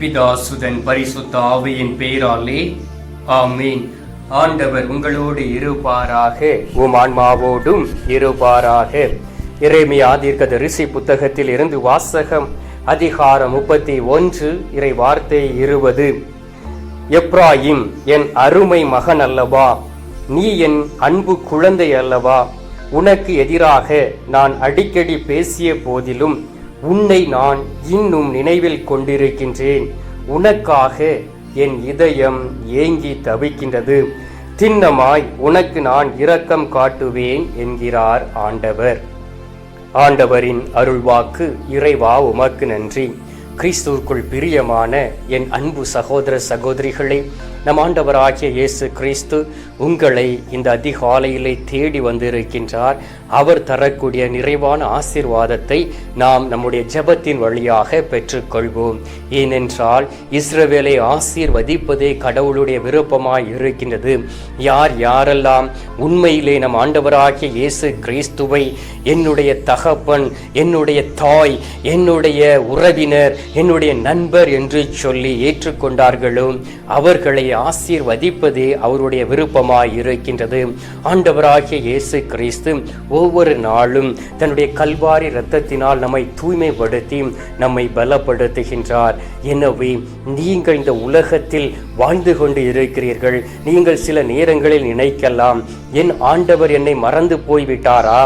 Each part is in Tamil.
பிதாசுதன் பரிசுத்த ஆவியின் பெயராலே ஆமீன். ஆண்டவர் உங்களோடு இருப்பாராக உம் ஆன்மாவோடும் இருப்பாராக. இறைமையா தீர்க்கத ரிஷி புத்தகத்தில் இருந்து வாசகம் அதிகாரம் முப்பத்தி ஒன்று இறை வார்த்தை இருபது. எப்ராயிம் என் அருமை மகன் அல்லவா? நீ என் அன்பு குழந்தை அல்லவா? உனக்கு எதிராக நான் அடிக்கடி பேசிய போதிலும் உன்னை நான் இன்னும் நினைவில் கொண்டிருக்கின்றேன். உனக்காக என் இதயம் ஏங்கி தவிக்கின்றது. திண்ணமாய் உனக்கு நான் இரக்கம் காட்டுவேன் என்கிறார் ஆண்டவர். ஆண்டவரின் அருள்வாக்கு இறைவா உமக்கு நன்றி. கிறிஸ்துவுக்குள் பிரியமான என் அன்பு சகோதர சகோதரிகளே நம் ஆண்டவராகிய இயேசு கிறிஸ்து உங்களை இந்த அதிகாலையிலே தேடி வந்திருக்கின்றார். அவர் தரக்கூடிய நிறைவான ஆசீர்வாதத்தை நாம் நம்முடைய ஜெபத்தின் வழியாக பெற்றுக்கொள்வோம். ஏனென்றால் இஸ்ரவேலை ஆசீர்வதிப்பதே கடவுளுடைய விருப்பமாய் இருக்கின்றது. யார் யாரெல்லாம் உண்மையிலே நம் ஆண்டவராகிய இயேசு கிறிஸ்துவை என்னுடைய தகப்பன் என்னுடைய தாய் என்னுடைய உறவினர் என்னுடைய நண்பர் என்று சொல்லி ஏற்றுக்கொண்டார்களோ அவர்களை ஆசீர்வதிப்பது அவருடைய விருப்பமாய் இருக்கின்றது ஆண்டவராகிய இயேசு கிறிஸ்து ஒவ்வொரு நாளும் தன்னுடைய கல்வாரி இரத்தத்தினால் நம்மை தூய்மைப்படுத்தி நம்மை பலப்படுத்துகின்றார். எனவே நீங்கள் இந்த உலகத்தில் வாழ்ந்து கொண்டு இருக்கிறீர்கள். நீங்கள் சில நேரங்களில் நினைக்கலாம் என் ஆண்டவர் என்னை மறந்து போய்விட்டாரா?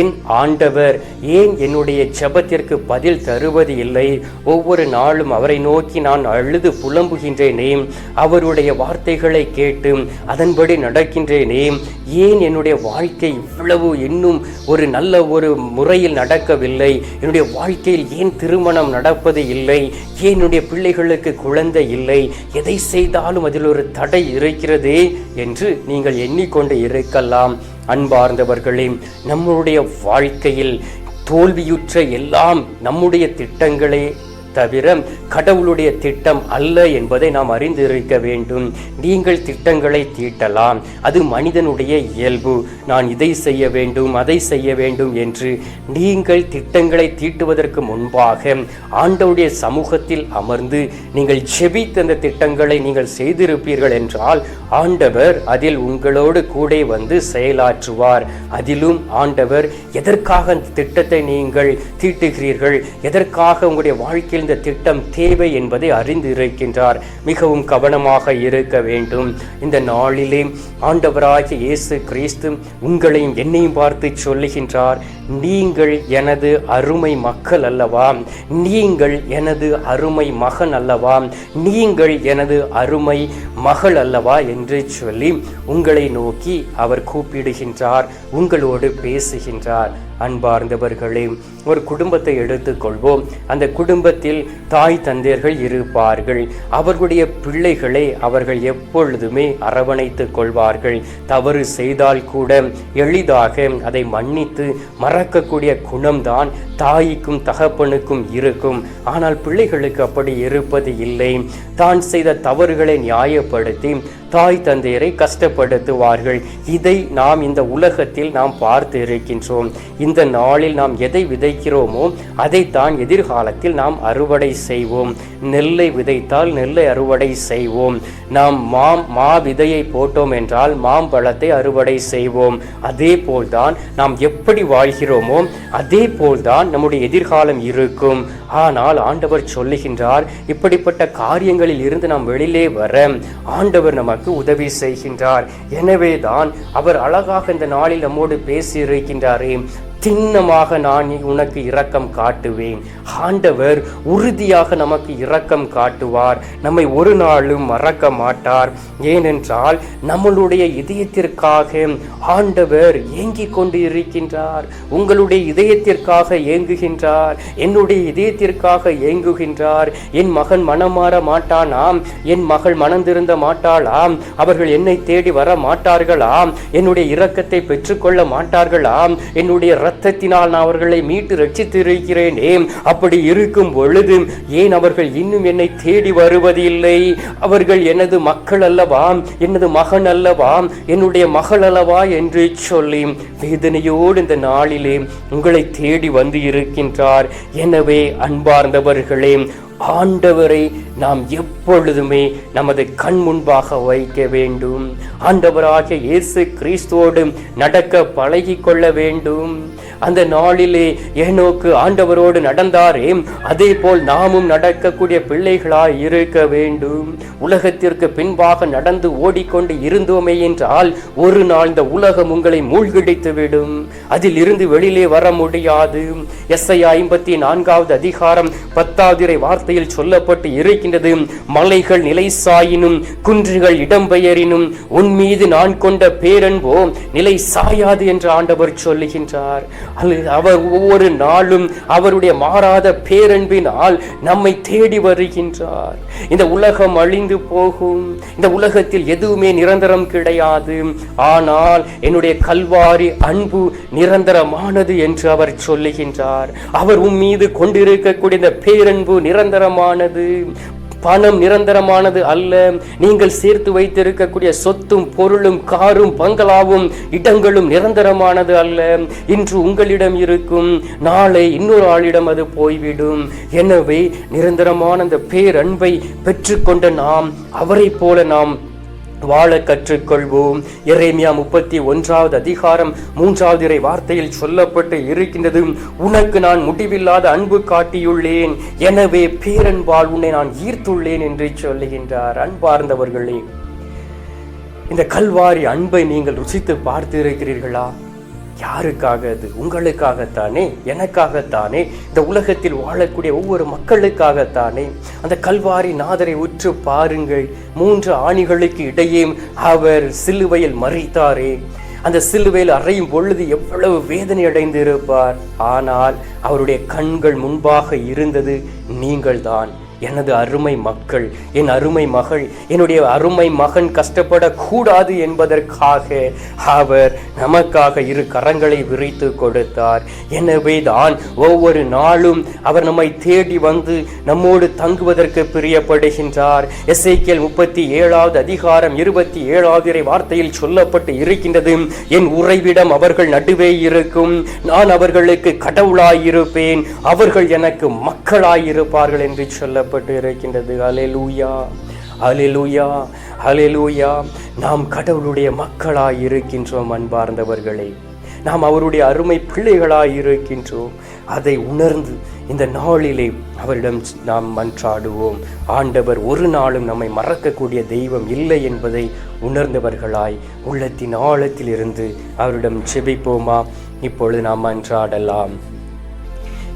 என் ஆண்டவர் ஏன் என்னுடைய ஜபத்திற்கு பதில் தருவது இல்லை ஒவ்வொரு நாளும் அவரை நோக்கி நான் அழுது புலம்புகின்றேனே. அவருடைய வார்த்தைகளை கேட்டு அதன்படி நடக்கின்றேனே. ஏன் என்னுடைய வாழ்க்கை இவ்வளவு இன்னும் ஒரு நல்ல ஒரு முறையில் நடக்கவில்லை? என்னுடைய வாழ்க்கையில் ஏன் திருமணம் நடப்பது இல்லை? ஏன் என்னுடைய பிள்ளைகளுக்கு குழந்தை இல்லை? எதை செய்தாலும் அதில் ஒரு தடை இருக்கிறதே என்று நீங்கள் எண்ணிக்கொண்டு இருக்கலாம். அன்பார்ந்தவர்களே நம்முடைய வாழ்க்கையில் தோல்வியுற்ற எல்லாம் நம்முடைய திட்டங்களே தவிர கடவுளுடைய திட்டம் அல்ல என்பதை நாம் அறிந்திருக்க வேண்டும். நீங்கள் திட்டங்களை தீட்டலாம். அது மனிதனுடைய இயல்பு. நான் இதை செய்ய வேண்டும் அதை செய்ய வேண்டும் என்று நீங்கள் திட்டங்களை தீட்டுவதற்கு முன்பாக ஆண்டவுடைய சமூகத்தில் அமர்ந்து நீங்கள் செபித்த அந்த திட்டங்களை நீங்கள் செய்திருப்பீர்கள் என்றால் ஆண்டவர் அதில் உங்களோடு கூட வந்து செயலாற்றுவார். அதிலும் ஆண்டவர் எதற்காக அந்த திட்டத்தை நீங்கள் தீட்டுகிறீர்கள்? எதற்காக உங்களுடைய வாழ்க்கையில் இந்த திட்டம் தேவை என்பதை அறிந்து இருக்கின்றார். மிகவும் கவனமாக இருக்க வேண்டும். இந்த நாளிலே ஆண்டவராகிய இயேசு கிறிஸ்து உங்களையும் என்னையும் பார்த்து சொல்லுகின்றார். நீங்கள் எனது அருமை மக்கள் அல்லவா? நீங்கள் எனது அருமை மகன் அல்லவா? நீங்கள் எனது அருமை மகள் அல்லவா? என்று சொல்லி உங்களை நோக்கி அவர் கூப்பிடுகின்றார். உங்களோடு பேசுகின்றார். அன்பார்ந்தவர்களே ஒரு குடும்பத்தை எடுத்துக்கொள்வோம் அந்த குடும்பத்தில் தாய் தந்தையர்கள் இருப்பார்கள். அவர்களுடைய பிள்ளைகளை அவர்கள் எப்பொழுதுமே அரவணைத்துக் கொள்வார்கள். தவறு செய்தால் கூட எளிதாக அதை மன்னித்து மறக்கக்கூடிய குணம்தான் தாய்க்கும் தகப்பனுக்கும் இருக்கும். ஆனால் பிள்ளைகளுக்கு அப்படி இருப்பது இல்லை. தான் செய்த தவறுகளை நியாயப்படுத்தி தாய் தந்தையரை கஷ்டப்படுத்துவார்கள். இதை நாம் இந்த உலகத்தில் நாம் பார்த்து இருக்கின்றோம். இந்த நாளில் நாம் எதை விதைக்கிறோமோ அதைத்தான் எதிர்காலத்தில் நாம் அறுவடை செய்வோம். நெல்லை விதைத்தால் நெல்லை அறுவடை செய்வோம். நாம் மாம் மா விதையை போட்டோம் என்றால் மாம்பழத்தை அறுவடை செய்வோம். அதே போல்தான் நாம் எப்படி வாழ்கிறோமோ அதே போல்தான் நம்முடைய எதிர்காலம் இருக்கும். ஆனால் ஆண்டவர் சொல்லுகின்றார் இப்படிப்பட்ட காரியங்களில் இருந்து நாம் வெளியிலே வர ஆண்டவர் நமக்கு உதவி செய்கின்றார். எனவேதான் அவர் அழகாக இந்த நாளில் நம்மோடு பேசி சின்னமாக நான் உனக்கு இரக்கம் காட்டுவேன். ஆண்டவர் உறுதியாக நமக்கு இரக்கம் காட்டுவார். நம்மை ஒரு நாளும் மறக்க மாட்டார். ஏனென்றால் நம்மளுடைய இதயத்திற்காக ஆண்டவர் ஏங்கிக் கொண்டு இருக்கின்றார் உங்களுடைய இதயத்திற்காக ஏங்குகின்றார். என்னுடைய இதயத்திற்காக ஏங்குகின்றார். என் மகன் மனம் மாற மாட்டானாம். என் மகள் மணந்திருந்த மாட்டாளாம். அவர்கள் என்னை தேடி வர மாட்டார்களாம். என்னுடைய இரக்கத்தை பெற்றுக்கொள்ள மாட்டார்களாம். என்னுடைய இரத்தத்தினால் நான் அவர்களை மீட்டு ரட்சித்திருக்கிறேன். ஏன் அப்படி இருக்கும் பொழுது ஏன் அவர்கள் இன்னும் என்னை தேடி வருவதில்லை? அவர்கள் எனது மக்கள் அல்லவா? எனது மகன் அல்லவா? என்னுடைய மகள் அல்லவா என்று சொல்லி வேதனையோடு இந்த நாளிலே உங்களை தேடி வந்து இருக்கின்றார். எனவே அன்பார்ந்தவர்களே ஆண்டவரை நாம் எப்பொழுதுமே நமது கண் முன்பாக வைக்க வேண்டும். ஆண்டவராக இயேசு கிறிஸ்துவோடு நடக்க பழகி கொள்ள வேண்டும். அந்த நாளிலே ஏனோக்கு ஆண்டவரோடு நடந்தாரே. அதே போல் நாமும் நடக்கக்கூடிய பிள்ளைகளாய் இருக்க வேண்டும். உலகத்திற்கு பின்பாக நடந்து ஓடிக்கொண்டு இருந்தோமே என்றால் ஒரு நாள் இந்த உலகம் உங்களை மூழ்கடித்து விடும். அதில் இருந்து வெளியிலே வர முடியாது. எஸ்ஐ ஐம்பத்தி நான்காவது அதிகாரம் பத்தாவது வார்த்தையில் சொல்லப்பட்டு இருக்கின்றது. மலைகள் நிலை சாயினும் குன்றுகள் இடம்பெயரினும் உன் மீது நான் கொண்ட பேரன்போ நிலை சாயாது என்று ஆண்டவர் சொல்லுகின்றார். அவர் ஒவ்வொரு நாளும் அவருடைய மாறாத பேரன்பினால் நம்மை தேடி வருகின்றார். இந்த உலகம் அழிந்து போகும். இந்த உலகத்தில் எதுவுமே நிரந்தரம் கிடையாது. ஆனால் என்னுடைய கல்வாரி அன்பு நிரந்தரமானது என்று அவர் சொல்லுகின்றார். அவர் உன் மீது கொண்டிருக்கக்கூடிய இந்த பேரன்பு நிரந்தரமானது. பணம் நிரந்தரமானது அல்ல. நீங்கள் சேர்த்து வைத்திருக்கக்கூடிய சொத்தும் பொருளும் காரும் பங்களாவும் இடங்களும் நிரந்தரமானது அல்ல. இன்று உங்களிடம் இருக்கும் நாளை இன்னொரு ஆளிடம் அது போய்விடும். எனவே நிரந்தரமான அந்த பேரன்பை பெற்றுக்கொண்ட நாம் அவரைப் போல நாம் வாழ கற்றுக்கொள்வோம். எரேமியா முப்பத்தி ஒன்றாவது அதிகாரம் மூன்றாவது இறை வார்த்தையில் சொல்லப்பட்டு இருக்கின்றது. உனக்கு நான் முடிவில்லாத அன்பு காட்டியுள்ளேன். எனவே பேரன்பால் உன்னை நான் ஈர்த்துள்ளேன் என்று சொல்லுகின்றார் அன்பார்ந்தவர்களே. இந்த கல்வாரி அன்பை நீங்கள் ருசித்து பார்த்திருக்கிறீர்களா? யாருக்காக அது? உங்களுக்காகத்தானே? எனக்காகத்தானே? இந்த உலகத்தில் வாழக்கூடிய ஒவ்வொரு மக்களுக்காகத்தானே? அந்த கல்வாரி நாதரை உற்று பாருங்கள். மூன்று ஆணிகளுக்கு இடையே அவர் சிலுவையில் மறித்தாரே. அந்த சிலுவையில் அறையும் பொழுது எவ்வளவு வேதனை அடைந்திருப்பார். ஆனால் அவருடைய கண்கள் முன்பாக இருந்தது நீங்கள்தான். எனது அருமை மக்கள் என் அருமை மகள் என்னுடைய அருமை மகன் கஷ்டப்படக்கூடாது என்பதற்காக அவர் நமக்காக இரு கரங்களை விரித்து கொடுத்தார். எனவே தான் ஒவ்வொரு நாளும் அவர் நம்மை தேடி வந்து நம்மோடு தங்குவதற்கு பிரியப்படுகின்றார். எஸ்ஐக்கியல் முப்பத்தி ஏழாவது அதிகாரம் இருபத்தி ஏழாவது வார்த்தையில் சொல்லப்பட்டு இருக்கின்றது என் உறைவிடம் அவர்கள் நடுவே இருக்கும். நான் அவர்களுக்கு கடவுளாயிருப்பேன். அவர்கள் எனக்கு மக்களாயிருப்பார்கள் என்று சொல்ல சொல்லப்பட்டு இருக்கின்றது. அலெலூயா அலெலூயா அலெலூயா நாம் கடவுளுடைய மக்களாய் இருக்கின்றோம் அன்பார்ந்தவர்களே. நாம் அவருடைய அருமை பிள்ளைகளாய் இருக்கின்றோம். அதை உணர்ந்து இந்த நாளிலே அவரிடம் நாம் மன்றாடுவோம். ஆண்டவர் ஒரு நாளும் நம்மை மறக்கக்கூடிய தெய்வம் இல்லை என்பதை உணர்ந்தவர்களாய் உள்ளத்தின் ஆழத்திலிருந்து அவரிடம் செபிப்போமா இப்பொழுது நாம் மன்றாடலாம்.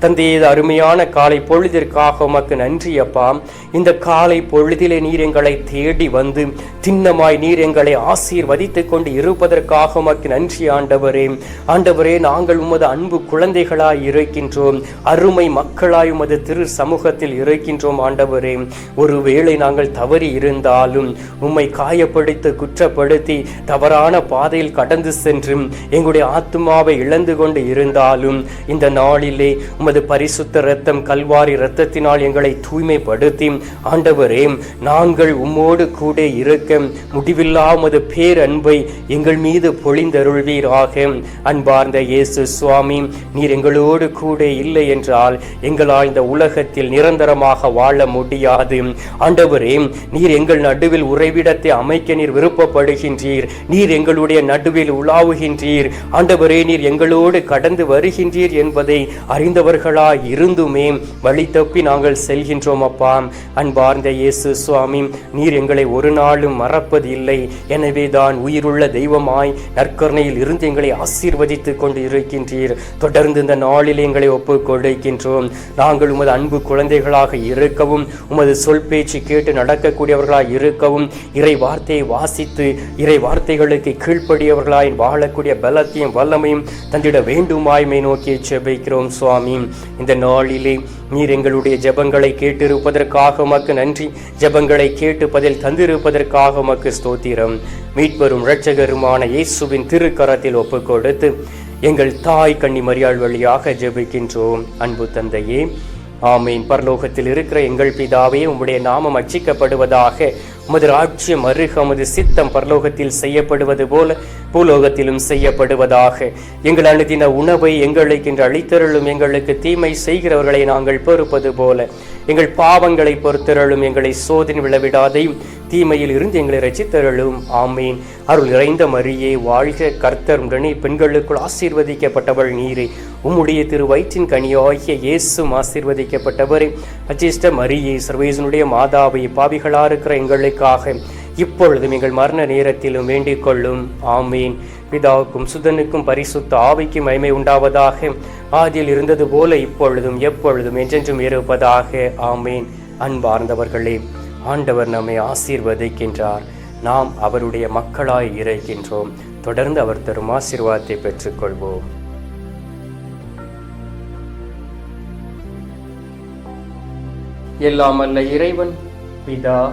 தந்தையே இது அருமையான காலை பொழுதிற்காக உமக்கு நன்றி அப்பா. இந்த காலை பொழுதிலே நீர் எங்களை தேடி வந்து திண்ணமாய் நீர் எங்களை ஆசீர்வதித்து கொண்டு இருப்பதற்காக உமக்கு நன்றி ஆண்டவரே. ஆண்டவரே நாங்கள் உமது அன்பு குழந்தைகளாய் இருக்கின்றோம். அருமை மக்களாய் உமது திரு சமூகத்தில் இருக்கின்றோம் ஆண்டவரே. ஒருவேளை நாங்கள் தவறி இருந்தாலும் உம்மை காயப்படுத்தி குற்றப்படுத்தி தவறான பாதையில் கடந்து சென்று எங்களுடைய ஆத்மாவை இழந்து கொண்டு இருந்தாலும் இந்த நாளிலே உமது பரிசுத்த இரத்தம் கல்வாரி இரத்தத்தினால் எங்களை தூய்மைப்படுத்தி. ஆண்டவரே நாங்கள் உம்மோடு கூட இருக்க முடிவில்லா உமது பேரன்பை எங்கள் மீது பொழிந்தருள்வீராக. அன்பார்ந்த இயேசு சுவாமி நீர் எங்களோடு கூட இல்லை என்றால் எங்களால் இந்த உலகத்தில் நிரந்தரமாக வாழ முடியாது. ஆண்டவரே நீர் எங்கள் நடுவில் உறைவிடத்தை அமைக்க நீர் விருப்பப்படுகின்றீர். நீர் எங்களுடைய நடுவில் உலாவுகின்றீர். ஆண்டவரே நீர் எங்களோடு கடந்து வருகின்றீர் என்பதை அறிந்தவர் இருந்துமே வழி தப்பி நாங்கள் செல்கின்றோம் அப்பா அன்பார்ந்த இயேசு சுவாமி நீர் எங்களை ஒரு நாளும் மறப்பது இல்லை எனவே தான் உயிருள்ள தெய்வமாய் நற்கருணையில் இருந்து எங்களை ஆசீர்வதித்துக் கொண்டு இருக்கின்றீர் தொடர்ந்து இந்த நாளில் எங்களை ஒப்புக்கொண்டிருக்கின்றோம் நாங்கள் உமது அன்பு குழந்தைகளாக இருக்கவும் உமது சொல் பேச்சு கேட்டு நடக்கக்கூடியவர்களாய் இருக்கவும் இறை வார்த்தையை வாசித்து இறை வார்த்தைகளுக்கு கீழ்ப்படியவர்களாய் வாழக்கூடிய பலத்தையும் வல்லமையும் தந்திட வேண்டுமாய்மை நோக்கி செபிக்கிறோம் சுவாமி. இந்த நாளிலே நீர் எங்களுடைய ஜெபங்களை கேட்டிருப்பதற்காக உமக்கு நன்றி. ஜெபங்களை கேட்டு பதில் தந்திருப்பதற்காக உமக்கு ஸ்தோத்திரம். மீட்பெரும் இரட்சகருமான இயேசுவின் திருக்கரத்தில் ஒப்பு கொடுத்து எங்கள் தாய் கண்ணி மரியாள் வழியாக ஜெபிக்கின்றோம். அன்பு தந்தையே ஆமீன். பரலோகத்தில் இருக்கிற எங்கள் பிதாவே உம்முடைய நாமம் அச்சிக்கப்படுவதாக உமது ராஜ்யம் அருக உமது சித்தம் பரலோகத்தில் செய்யப்படுவது போல பூலோகத்திலும் செய்யப்படுவதாக. எங்கள் அனுதின உணவை எங்களுக்கு இன்று அளித்தருளும் எங்களுக்கு தீமை செய்கிறவர்களை நாங்கள் பொறுப்பது போல. எங்கள் பாவங்களை பொறுத்தருளும் எங்களை சோதனை விழவிடாதையும் தீமையில் இருந்து எங்களை ரசித்தருளும் ஆமீன். அருள் நிறைந்த மரியே வாழ்க கர்த்தர் உடனே பெண்களுக்குள் ஆசீர்வதிக்கப்பட்டவள் நீரே. உம்முடைய திரு வயிற்றின் கனியாகிய இயேசும் ஆசீர்வதிக்கப்பட்டவரே. அச்சிஷ்ட மரியே சர்வேசனுடைய மாதாவை பாவிகளாக இருக்கிற எங்களுக்காக. இப்பொழுதும் எங்கள் மரண நேரத்திலும் வேண்டிக் கொள்ளும். ஆமீன். பிதாவுக்கும் சுதனுக்கும் பரிசுத்த ஆவிக்கும் மைமை உண்டாவதாக. ஆதியில் இருந்தது போல இப்பொழுதும் எப்பொழுதும் என்றென்றும் இருப்பதாக. ஆமீன். அன்பார்ந்தவர்களே ஆண்டவர் நம்மை ஆசீர்வதிக்கின்றார். நாம் அவருடைய மக்களாய் இருக்கின்றோம். தொடர்ந்து அவர் தரும் ஆசீர்வாதத்தை பெற்றுக்கொள்வோம். எல்லாம் அல்ல இறைவன் பிதா